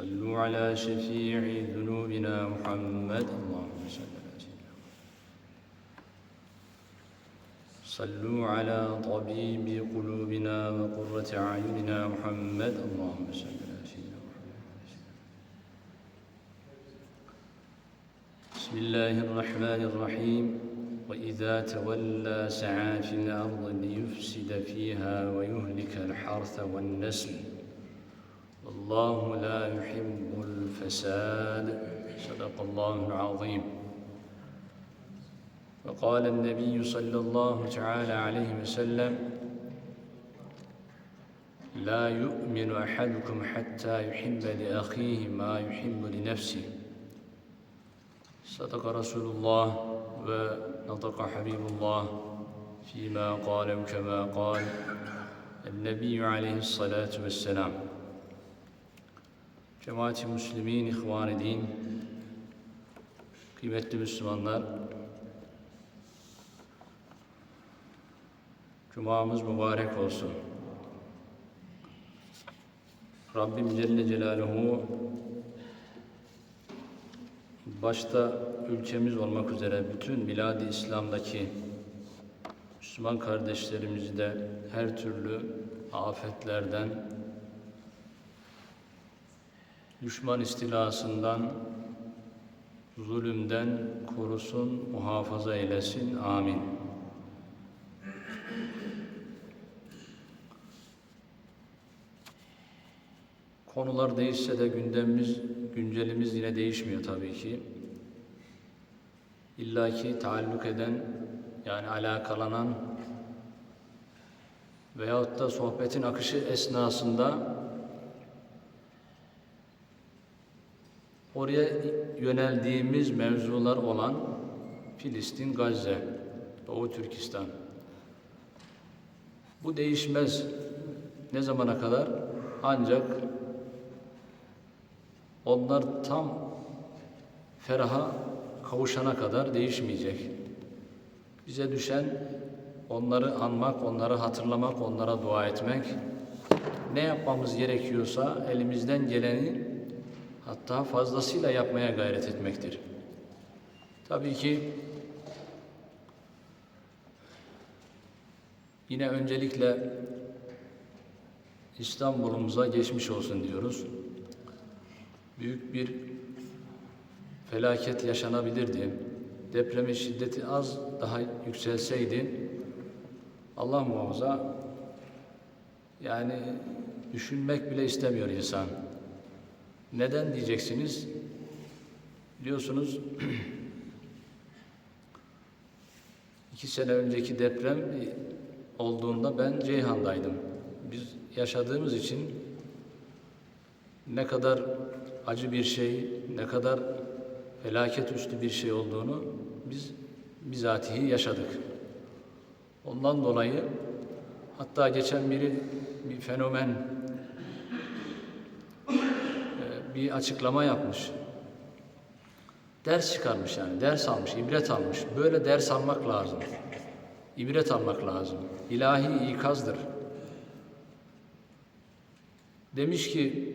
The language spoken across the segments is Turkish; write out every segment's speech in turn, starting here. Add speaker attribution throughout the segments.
Speaker 1: صلوا على شفيع ذنوبنا محمد اللهم صل على سيدنا صلوا على طبيب قلوبنا وقرة أعيننا محمد اللهم صل على سيدنا محمد بسم الله الرحمن الرحيم وإذا تولى سعى في الأرض ليفسد فيها ويهلك الحرث والنسل الله لا يحب الفساد صدق الله العظيم وقال النبي صلى الله تعالى عليه وسلم لا يؤمن أحدكم حتى يحب لأخيه ما يحب لنفسه صدق رسول الله ونطق حبيب الله فيما قال كما قال النبي عليه الصلاة والسلام Cemaati Müslümin, İhvan-ı Din, kıymetli Müslümanlar, Cuma'mız mübarek olsun. Rabbim Celle Celaluhu başta ülkemiz olmak üzere bütün biladi İslam'daki Müslüman kardeşlerimizi de her türlü afetlerden, düşman istilasından, zulümden korusun, muhafaza eylesin. Amin. Konular değişse de gündemimiz, güncelimiz yine değişmiyor tabii ki. İlla ki taalluk eden, yani alakalanan veyahut da sohbetin akışı esnasında oraya yöneldiğimiz mevzular olan Filistin, Gazze, Doğu Türkistan. Bu değişmez. Ne zamana kadar? Ancak onlar tam feraha kavuşana kadar değişmeyecek. Bize düşen onları anmak, onları hatırlamak, onlara dua etmek. Ne yapmamız gerekiyorsa elimizden geleni hatta fazlasıyla yapmaya gayret etmektir. Tabii ki yine öncelikle İstanbul'umuza geçmiş olsun diyoruz. Büyük bir felaket yaşanabilirdi. Depremin şiddeti az daha yükselseydi Allah muhafaza yani düşünmek bile istemiyor insan. Neden diyeceksiniz? Biliyorsunuz iki sene önceki deprem olduğunda ben Ceyhan'daydım. Biz yaşadığımız için ne kadar acı bir şey, ne kadar felaket üstü bir şey olduğunu biz bizatihi yaşadık. Ondan dolayı hatta geçen biri bir fenomen bir açıklama yapmış. Ders çıkarmış yani, ders almış, ibret almış. Böyle ders almak lazım. İbret almak lazım. İlahi ikazdır. Demiş ki,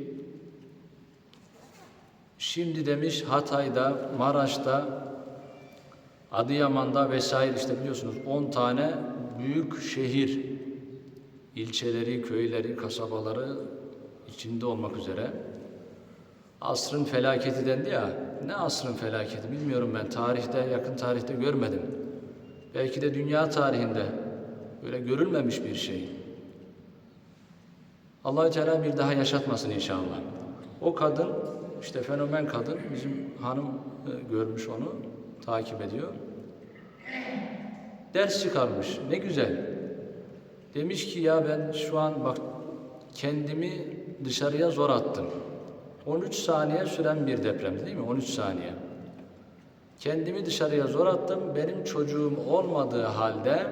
Speaker 1: şimdi demiş Hatay'da, Maraş'ta, Adıyaman'da vesaire işte biliyorsunuz 10 tane büyük şehir, ilçeleri, köyleri, kasabaları içinde olmak üzere Asrın felaketi dendi ya, ne asrın felaketi bilmiyorum ben. Tarihte, yakın tarihte görmedim. Belki de dünya tarihinde böyle görülmemiş bir şey. allah Teala bir daha yaşatmasın inşallah. O kadın, işte fenomen kadın, bizim hanım e, görmüş onu, takip ediyor. Ders çıkarmış, ne güzel. Demiş ki ya ben şu an bak kendimi dışarıya zor attım. 13 saniye süren bir deprem değil mi? 13 saniye. Kendimi dışarıya zor attım. Benim çocuğum olmadığı halde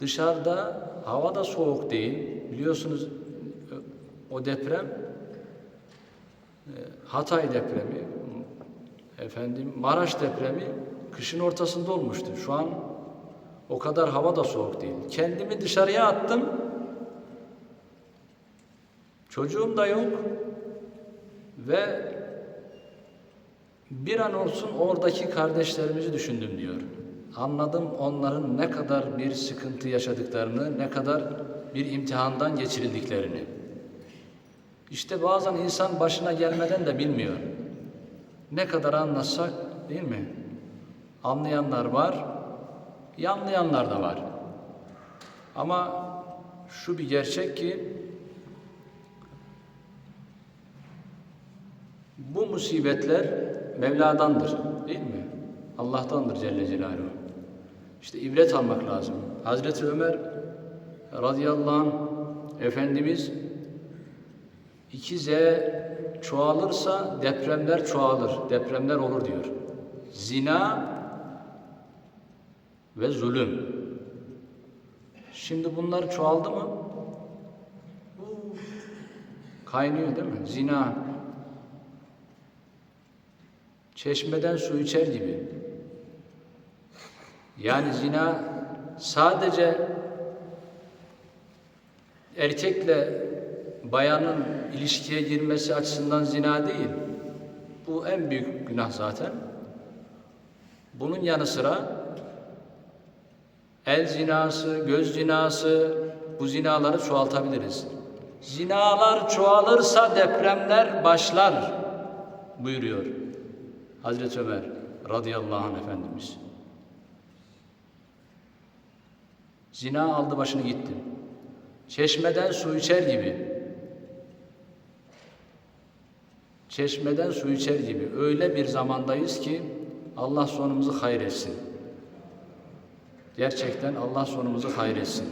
Speaker 1: dışarıda hava da soğuk değil. Biliyorsunuz e, o deprem e, Hatay depremi, efendim Maraş depremi kışın ortasında olmuştu. Şu an o kadar hava da soğuk değil. Kendimi dışarıya attım. Çocuğum da yok ve bir an olsun oradaki kardeşlerimizi düşündüm diyor. Anladım onların ne kadar bir sıkıntı yaşadıklarını, ne kadar bir imtihandan geçirildiklerini. İşte bazen insan başına gelmeden de bilmiyor. Ne kadar anlatsak değil mi? Anlayanlar var, yanlayanlar da var. Ama şu bir gerçek ki Bu musibetler Mevla'dandır değil mi? Allah'tandır Celle Celaluhu. İşte ibret almak lazım. Hazreti Ömer radıyallahu anh Efendimiz iki Z çoğalırsa depremler çoğalır, depremler olur diyor. Zina ve zulüm. Şimdi bunlar çoğaldı mı? Kaynıyor değil mi? Zina, çeşmeden su içer gibi. Yani zina sadece erkekle bayanın ilişkiye girmesi açısından zina değil. Bu en büyük günah zaten. Bunun yanı sıra el zinası, göz zinası bu zinaları çoğaltabiliriz. Zinalar çoğalırsa depremler başlar buyuruyor. Hazreti Ömer radıyallahu anh Efendimiz. Zina aldı başını gitti. Çeşmeden su içer gibi. Çeşmeden su içer gibi. Öyle bir zamandayız ki Allah sonumuzu hayretsin. Gerçekten Allah sonumuzu hayretsin.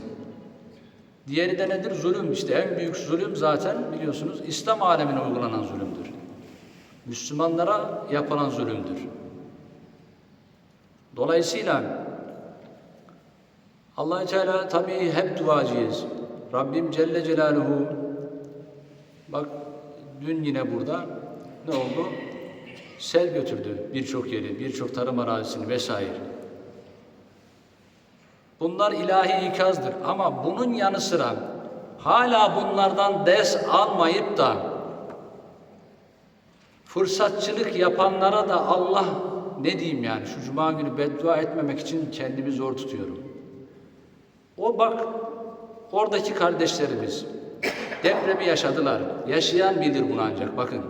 Speaker 1: Diğeri de nedir? Zulüm. İşte en büyük zulüm zaten biliyorsunuz İslam alemine uygulanan zulümdür. Müslümanlara yapılan zulümdür. Dolayısıyla allah Teala tabii hep duacıyız. Rabbim Celle Celaluhu bak dün yine burada ne oldu? Sel götürdü birçok yeri, birçok tarım arazisini vesaire. Bunlar ilahi ikazdır ama bunun yanı sıra hala bunlardan ders almayıp da Fırsatçılık yapanlara da Allah ne diyeyim yani şu cuma günü beddua etmemek için kendimi zor tutuyorum. O bak oradaki kardeşlerimiz depremi yaşadılar. Yaşayan bilir bunu ancak bakın.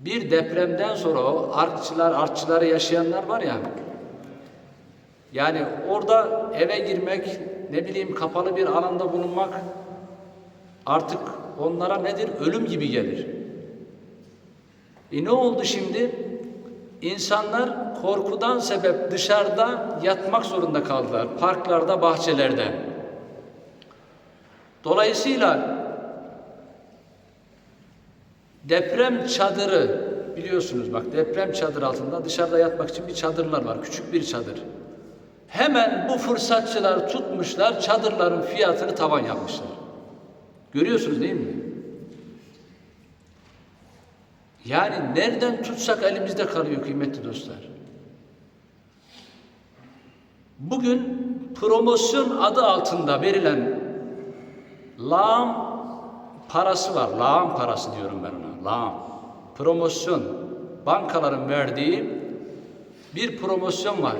Speaker 1: Bir depremden sonra o artçılar, artçıları yaşayanlar var ya. Yani orada eve girmek, ne bileyim kapalı bir alanda bulunmak artık onlara nedir? Ölüm gibi gelir. E ne oldu şimdi? İnsanlar korkudan sebep dışarıda yatmak zorunda kaldılar. Parklarda, bahçelerde. Dolayısıyla deprem çadırı biliyorsunuz bak deprem çadır altında dışarıda yatmak için bir çadırlar var. Küçük bir çadır. Hemen bu fırsatçılar tutmuşlar çadırların fiyatını tavan yapmışlar. Görüyorsunuz değil mi? Yani nereden tutsak elimizde kalıyor kıymetli dostlar. Bugün promosyon adı altında verilen lağım parası var. Lağım parası diyorum ben ona. Lağım. Promosyon. Bankaların verdiği bir promosyon var.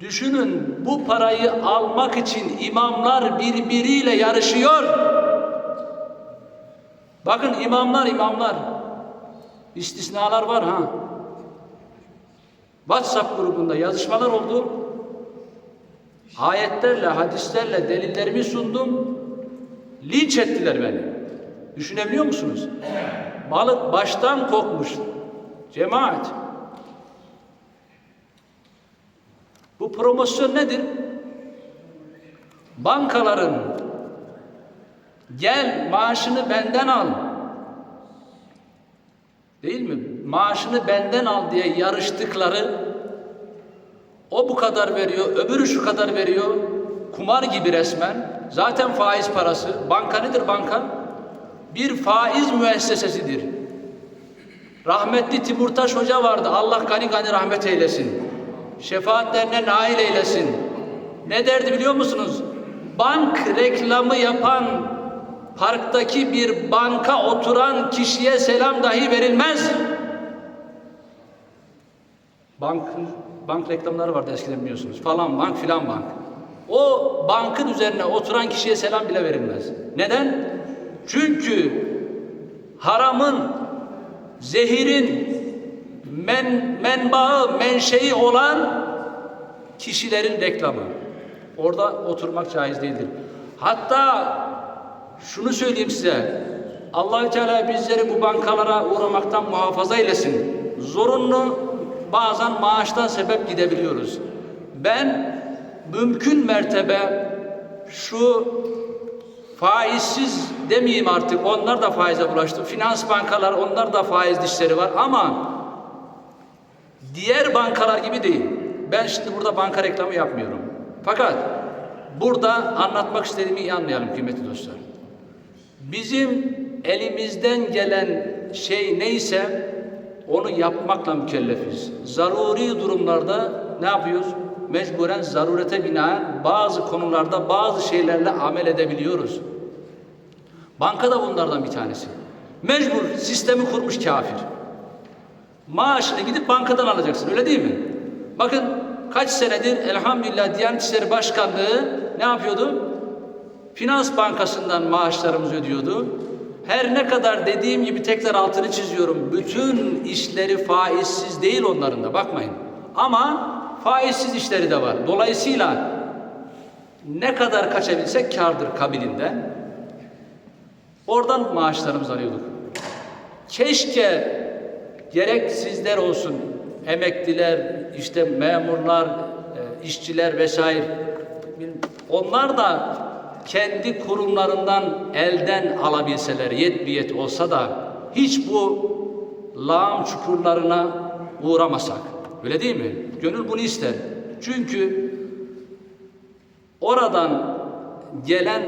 Speaker 1: Düşünün bu parayı almak için imamlar birbiriyle yarışıyor. Bakın imamlar imamlar. İstisnalar var ha. WhatsApp grubunda yazışmalar oldu. Ayetlerle, hadislerle delillerimi sundum. Linç ettiler beni. Düşünebiliyor musunuz? Balık baştan kokmuş. Cemaat. Bu promosyon nedir? Bankaların gel maaşını benden al Değil mi? Maaşını benden al diye yarıştıkları o bu kadar veriyor, öbürü şu kadar veriyor. Kumar gibi resmen. Zaten faiz parası. Banka nedir banka? Bir faiz müessesesidir. Rahmetli Timurtaş Hoca vardı. Allah gani gani rahmet eylesin. Şefaatlerine nail eylesin. Ne derdi biliyor musunuz? Bank reklamı yapan parktaki bir banka oturan kişiye selam dahi verilmez. Bank, bank reklamları vardı eskiden biliyorsunuz. Falan bank filan bank. O bankın üzerine oturan kişiye selam bile verilmez. Neden? Çünkü haramın, zehirin men, menbaı, menşei olan kişilerin reklamı. Orada oturmak caiz değildir. Hatta şunu söyleyeyim size. allah Teala bizleri bu bankalara uğramaktan muhafaza eylesin. Zorunlu bazen maaştan sebep gidebiliyoruz. Ben mümkün mertebe şu faizsiz demeyeyim artık onlar da faize bulaştı. Finans bankalar onlar da faiz dişleri var ama diğer bankalar gibi değil. Ben şimdi burada banka reklamı yapmıyorum. Fakat burada anlatmak istediğimi iyi anlayalım kıymetli dostlar. Bizim elimizden gelen şey neyse onu yapmakla mükellefiz. Zaruri durumlarda ne yapıyoruz? Mecburen zarurete binaen bazı konularda bazı şeylerle amel edebiliyoruz. Banka da bunlardan bir tanesi. Mecbur sistemi kurmuş kafir. Maaşını gidip bankadan alacaksın öyle değil mi? Bakın kaç senedir elhamdülillah Diyanet İşleri Başkanlığı ne yapıyordu? Finans Bankası'ndan maaşlarımızı ödüyordu. Her ne kadar dediğim gibi tekrar altını çiziyorum. Bütün işleri faizsiz değil onların da bakmayın. Ama faizsiz işleri de var. Dolayısıyla ne kadar kaçabilsek kardır kabilinden. Oradan maaşlarımızı alıyorduk. Keşke gerek sizler olsun, emekliler, işte memurlar, e, işçiler vesaire. Onlar da kendi kurumlarından elden alabilseler yetbiyet olsa da hiç bu lağım çukurlarına uğramasak. Öyle değil mi? Gönül bunu ister. Çünkü oradan gelen,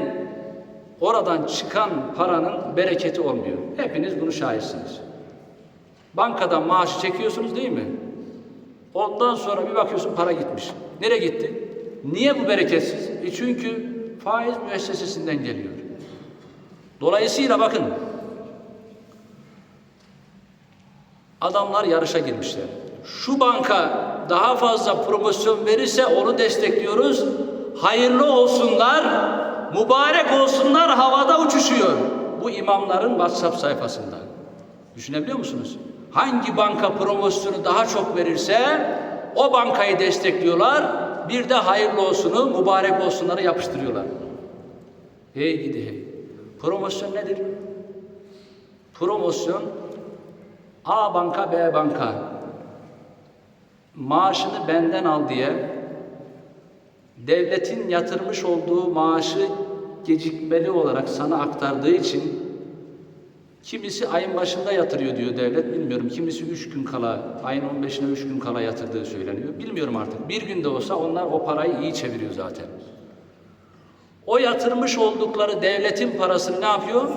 Speaker 1: oradan çıkan paranın bereketi olmuyor. Hepiniz bunu şahitsiniz. Bankada maaşı çekiyorsunuz değil mi? Ondan sonra bir bakıyorsun para gitmiş. Nereye gitti? Niye bu bereketsiz? E çünkü faiz müessesesinden geliyor. Dolayısıyla bakın adamlar yarışa girmişler. Şu banka daha fazla promosyon verirse onu destekliyoruz. Hayırlı olsunlar, mübarek olsunlar havada uçuşuyor. Bu imamların WhatsApp sayfasında. Düşünebiliyor musunuz? Hangi banka promosyonu daha çok verirse o bankayı destekliyorlar bir de hayırlı olsunu, mübarek olsunları yapıştırıyorlar. Hey gidi hey. Promosyon nedir? Promosyon A banka B banka maaşını benden al diye devletin yatırmış olduğu maaşı gecikmeli olarak sana aktardığı için Kimisi ayın başında yatırıyor diyor devlet, bilmiyorum. Kimisi üç gün kala, ayın 15'ine üç gün kala yatırdığı söyleniyor. Bilmiyorum artık. Bir günde olsa onlar o parayı iyi çeviriyor zaten. O yatırmış oldukları devletin parasını ne yapıyor?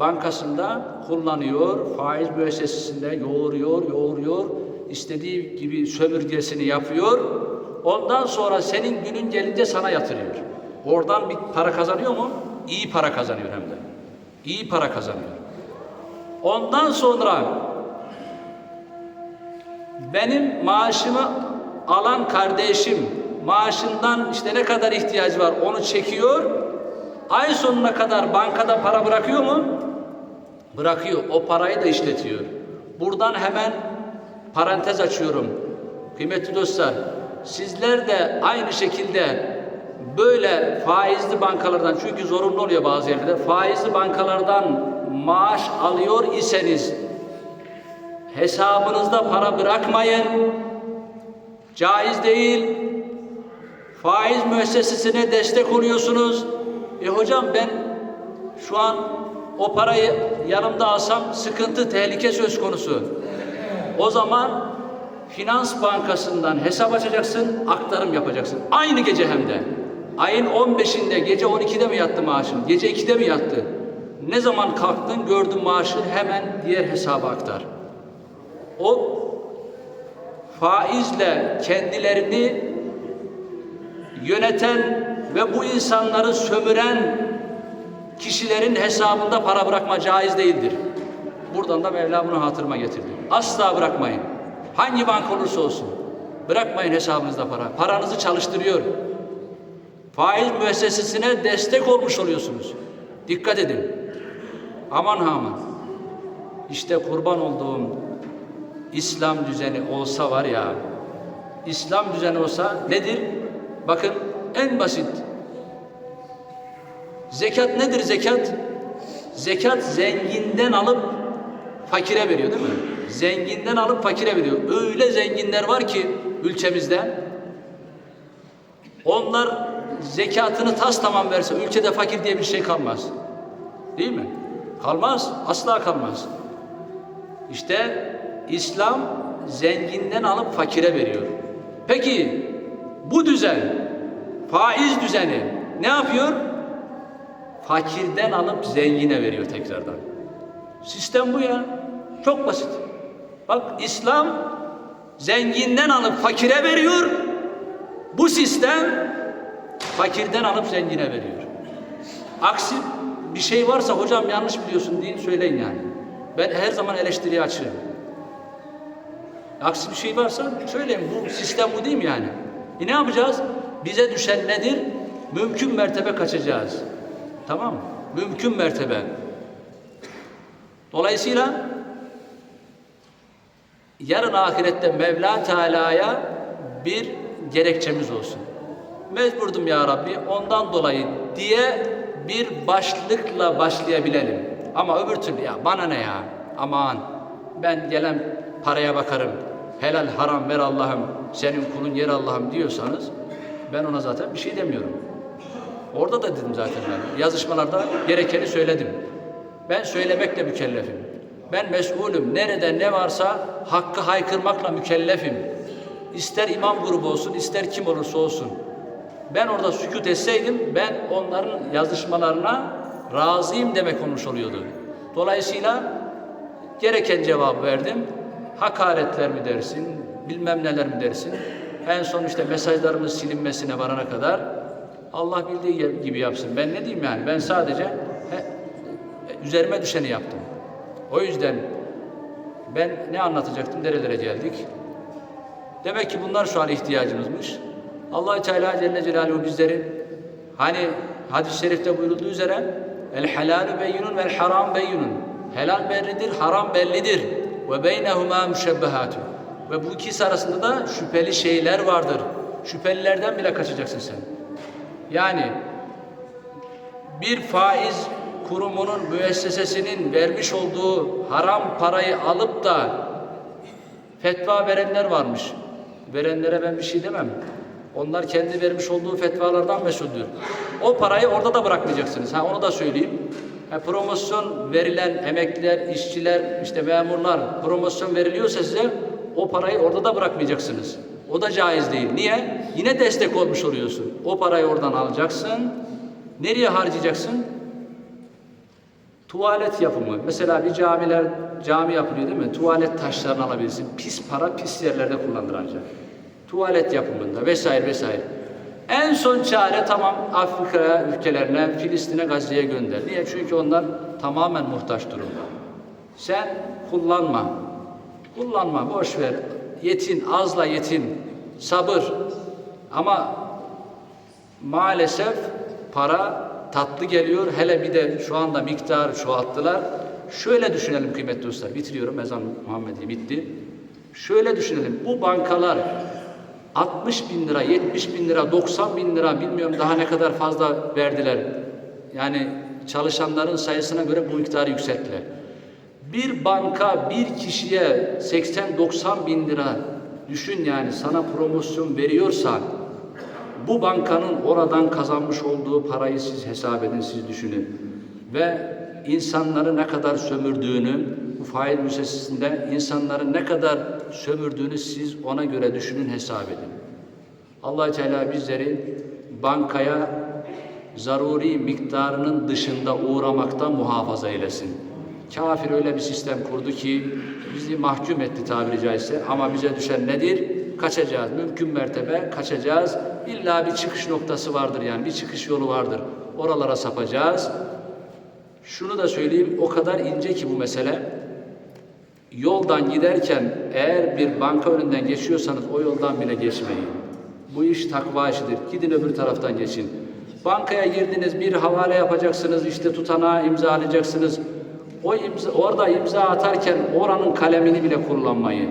Speaker 1: Bankasında kullanıyor, faiz müessesesinde yoğuruyor, yoğuruyor, istediği gibi sömürgesini yapıyor. Ondan sonra senin günün gelince sana yatırıyor. Oradan bir para kazanıyor mu? İyi para kazanıyor hem de. İyi para kazanıyor. Ondan sonra benim maaşımı alan kardeşim maaşından işte ne kadar ihtiyacı var onu çekiyor. Ay sonuna kadar bankada para bırakıyor mu? Bırakıyor. O parayı da işletiyor. Buradan hemen parantez açıyorum. Kıymetli dostlar, sizler de aynı şekilde böyle faizli bankalardan çünkü zorunlu oluyor bazı yerlerde faizli bankalardan maaş alıyor iseniz hesabınızda para bırakmayın. Caiz değil. Faiz müessesesine destek oluyorsunuz. E hocam ben şu an o parayı yanımda alsam sıkıntı, tehlike söz konusu. O zaman finans bankasından hesap açacaksın, aktarım yapacaksın. Aynı gece hem de. Ayın 15'inde gece 12'de mi yattı maaşın? Gece 2'de mi yattı? Ne zaman kalktın gördün maaşı hemen diğer hesaba aktar. O faizle kendilerini yöneten ve bu insanları sömüren kişilerin hesabında para bırakma caiz değildir. Buradan da Mevla bunu hatırıma getirdi. Asla bırakmayın. Hangi bank olursa olsun. Bırakmayın hesabınızda para. Paranızı çalıştırıyor fail müessesesine destek olmuş oluyorsunuz. Dikkat edin. Aman ha aman. İşte kurban olduğum İslam düzeni olsa var ya, İslam düzeni olsa nedir? Bakın en basit. Zekat nedir zekat? Zekat zenginden alıp fakire veriyor değil mi? Zenginden alıp fakire veriyor. Öyle zenginler var ki ülkemizde onlar zekatını tas tamam verse ülkede fakir diye bir şey kalmaz. Değil mi? Kalmaz. Asla kalmaz. İşte İslam zenginden alıp fakire veriyor. Peki bu düzen, faiz düzeni ne yapıyor? Fakirden alıp zengine veriyor tekrardan. Sistem bu ya. Çok basit. Bak İslam zenginden alıp fakire veriyor. Bu sistem Fakirden alıp zengine veriyor. Aksi bir şey varsa hocam yanlış biliyorsun deyin söyleyin yani. Ben her zaman eleştiriye açığım. Aksi bir şey varsa söyleyin. Bu sistem bu değil mi yani? E ne yapacağız? Bize düşen nedir? Mümkün mertebe kaçacağız. Tamam mı? Mümkün mertebe. Dolayısıyla yarın ahirette Mevla Teala'ya bir gerekçemiz olsun mecburdum ya Rabbi ondan dolayı diye bir başlıkla başlayabilelim. Ama öbür türlü ya bana ne ya aman ben gelen paraya bakarım helal haram ver Allah'ım senin kulun yer Allah'ım diyorsanız ben ona zaten bir şey demiyorum. Orada da dedim zaten ben. Yazışmalarda gerekeni söyledim. Ben söylemekle mükellefim. Ben mesulüm. Nerede ne varsa hakkı haykırmakla mükellefim. İster imam grubu olsun, ister kim olursa olsun. Ben orada sükut etseydim ben onların yazışmalarına razıyım demek olmuş oluyordu. Dolayısıyla gereken cevabı verdim. Hakaretler mi dersin, bilmem neler mi dersin. En son işte mesajlarımız silinmesine varana kadar Allah bildiği gibi yapsın. Ben ne diyeyim yani? Ben sadece he, e, üzerime düşeni yaptım. O yüzden ben ne anlatacaktım, nerelere geldik? Demek ki bunlar şu an ihtiyacımızmış allah Teala Celle Celaluhu bizleri hani hadis-i şerifte buyurulduğu üzere el halalü beyinun vel haram beyinun helal bellidir, haram bellidir ve beynehuma müşebbehatü ve bu ikisi arasında da şüpheli şeyler vardır. Şüphelilerden bile kaçacaksın sen. Yani bir faiz kurumunun müessesesinin vermiş olduğu haram parayı alıp da fetva verenler varmış. Verenlere ben bir şey demem. Onlar kendi vermiş olduğu fetvalardan mesuldür. O parayı orada da bırakmayacaksınız. Ha onu da söyleyeyim. Ha, promosyon verilen emekliler, işçiler, işte memurlar promosyon veriliyorsa size o parayı orada da bırakmayacaksınız. O da caiz değil. Niye? Yine destek olmuş oluyorsun. O parayı oradan alacaksın. Nereye harcayacaksın? Tuvalet yapımı. Mesela bir camiler cami yapılıyor değil mi? Tuvalet taşlarını alabilirsin. Pis para pis yerlerde kullanılacak tuvalet yapımında vesaire vesaire. En son çare tamam Afrika ülkelerine, Filistin'e, Gazze'ye gönder. Niye? Çünkü onlar tamamen muhtaç durumda. Sen kullanma. Kullanma, boş ver. Yetin, azla yetin. Sabır. Ama maalesef para tatlı geliyor. Hele bir de şu anda miktar çoğalttılar. Şöyle düşünelim kıymetli dostlar Bitiriyorum ezan Muhammed'i bitti. Şöyle düşünelim. Bu bankalar 60 bin lira, 70 bin lira, 90 bin lira bilmiyorum daha ne kadar fazla verdiler. Yani çalışanların sayısına göre bu miktarı yükselttiler. Bir banka bir kişiye 80-90 bin lira düşün yani sana promosyon veriyorsa bu bankanın oradan kazanmış olduğu parayı siz hesap edin, siz düşünün. Ve insanları ne kadar sömürdüğünü, bu fail müsessesinde insanları ne kadar sömürdüğünü siz ona göre düşünün, hesap edin. allah Teala bizleri bankaya zaruri miktarının dışında uğramaktan muhafaza eylesin. Kafir öyle bir sistem kurdu ki bizi mahkum etti tabiri caizse ama bize düşen nedir? Kaçacağız. Mümkün mertebe kaçacağız. İlla bir çıkış noktası vardır yani bir çıkış yolu vardır. Oralara sapacağız. Şunu da söyleyeyim, o kadar ince ki bu mesele. Yoldan giderken eğer bir banka önünden geçiyorsanız o yoldan bile geçmeyin. Bu iş takva işidir. Gidin öbür taraftan geçin. Bankaya girdiniz, bir havale yapacaksınız, işte tutanağı imzalayacaksınız. O imza, orada imza atarken oranın kalemini bile kullanmayın.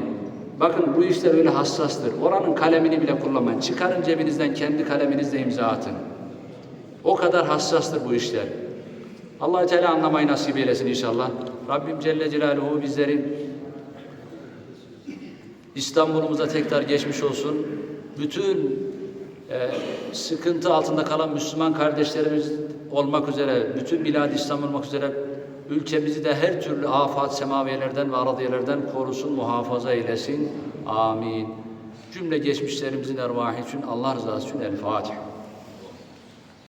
Speaker 1: Bakın bu işler öyle hassastır. Oranın kalemini bile kullanmayın. Çıkarın cebinizden kendi kaleminizle imza atın. O kadar hassastır bu işler allah Teala anlamayı nasip eylesin inşallah. Rabbim Celle Celaluhu bizleri İstanbul'umuza tekrar geçmiş olsun. Bütün e, sıkıntı altında kalan Müslüman kardeşlerimiz olmak üzere, bütün bilad İslam olmak üzere ülkemizi de her türlü afat semaviyelerden ve aradiyelerden korusun, muhafaza eylesin. Amin. Cümle geçmişlerimizin ervahı için Allah rızası için El Fatiha.